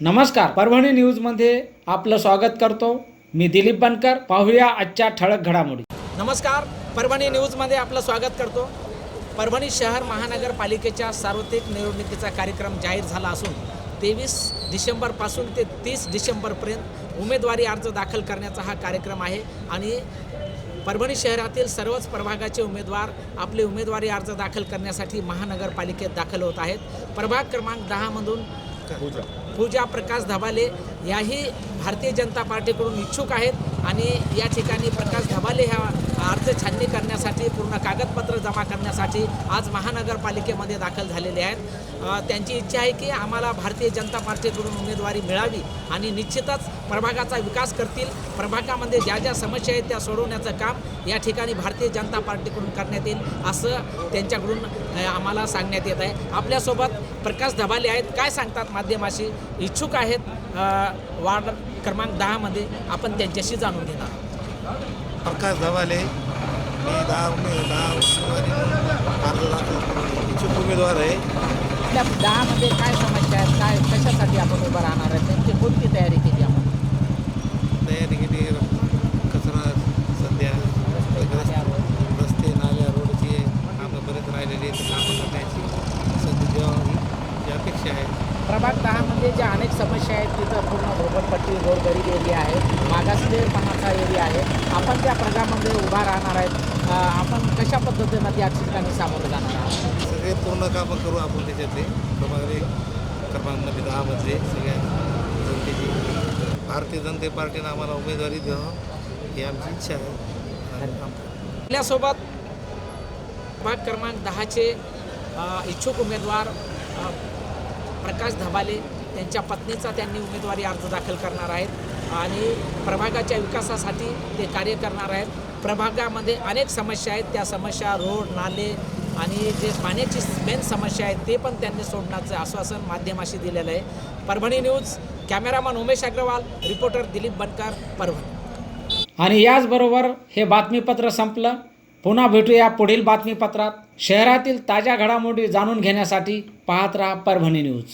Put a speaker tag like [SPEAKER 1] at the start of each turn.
[SPEAKER 1] नमस्कार परभणी न्यूजमध्ये आपलं स्वागत करतो. मी दिलीप बनकर पाहूया आजच्या ठळक घडामोडी.
[SPEAKER 2] नमस्कार परभणी न्यूजमध्ये आपलं स्वागत करतो. परभणी शहर महानगरपालिकेच्या सार्वत्रिक निवडणुकीचा कार्यक्रम जाहीर झाला असून तेवीस डिसेंबरपासून ते तीस डिसेंबरपर्यंत उमेदवारी अर्ज दाखल करण्याचा हा कार्यक्रम आहे आणि परभणी शहरातील सर्वच प्रभागाचे उमेदवार आपले उमेदवारी अर्ज दाखल करण्यासाठी महानगरपालिकेत दाखल होत आहेत. प्रभाग क्रमांक दहामधून पूजा प्रकाश धबाले याही भारतीय जनता पार्टीकडून इच्छुक आहेत आणि या ठिकाणी प्रकाश धबाले ह्या अर्ज छाननी करण्यासाठी पूर्ण कागदपत्र जमा करण्यासाठी आज महानगरपालिकेमध्ये दाखल झालेले आहेत. त्यांची इच्छा आहे की आम्हाला भारतीय जनता पार्टीकडून उमेदवारी मिळावी आणि निश्चितच प्रभागाचा विकास करतील. प्रभागामध्ये ज्या ज्या समस्या आहेत त्या सोडवण्याचं काम या ठिकाणी भारतीय जनता पार्टीकडून करण्यात येईल असं त्यांच्याकडून आम्हाला सांगण्यात येत आहे. आपल्यासोबत प्रकाश धबाले आहेत. काय सांगतात माध्यमाशी? इच्छुक आहेत वार्ड क्रमांक दहामध्ये आपण त्यांच्याशी जाणून घेणार.
[SPEAKER 3] प्रकाश धवाले मी दहा उमेदवारी इच्छुक उमेदवार आहे
[SPEAKER 2] आपल्या दहामध्ये काय समस्या आहेत काय कशासाठी आपण उभं राहणार आहे त्यांची कोणती तयारी केली आपण
[SPEAKER 3] तयारी
[SPEAKER 2] प्रभाग दहामध्ये ज्या अनेक समस्या आहेत तिथं पूर्ण झोपडपट्टी गोरगरीब एरिया आहे मागासलेपणाचा एरिया आहे. आपण त्या प्रभागामध्ये उभा राहणार आहेत. आपण कशा पद्धतीनं त्या ठिकाणी सामोरं जाणार आहात?
[SPEAKER 3] सगळे पूर्ण कामं करू आपण त्याच्यातले. प्रभाग एक क्रमांकमध्ये दहामध्ये सगळ्या जनतेची. भारतीय जनता पार्टीनं आम्हाला उमेदवारी द्यावं ही आमची इच्छा आहे.
[SPEAKER 2] आपल्यासोबत भाग क्रमांक दहाचे इच्छुक उमेदवार प्रकाश धबाले. त्यांच्या पत्नीचा त्यांनी उमेदवारी अर्ज दाखल करणार आहेत आणि प्रभागाच्या विकासासाठी ते कार्य करणार आहेत. प्रभागामध्ये अनेक समस्या आहेत. त्या समस्या रोड नाले आणि जे पाण्याची मेन समस्या आहे ते पण त्यांनी सोडण्याचं आश्वासन माध्यमाशी दिलेलं आहे. Parbhani news cameraman Umesh Agarwal reporter Dilip Bankar Parbhani.
[SPEAKER 1] आणि याचबरोबर हे बातमीपत्र संपलं. पुन्हा भेटूया पुढील बातमीपत्रात. शहरातील ताज्या घडामोडी जाणून घेण्यासाठी पाहत राहा परभणी न्यूज.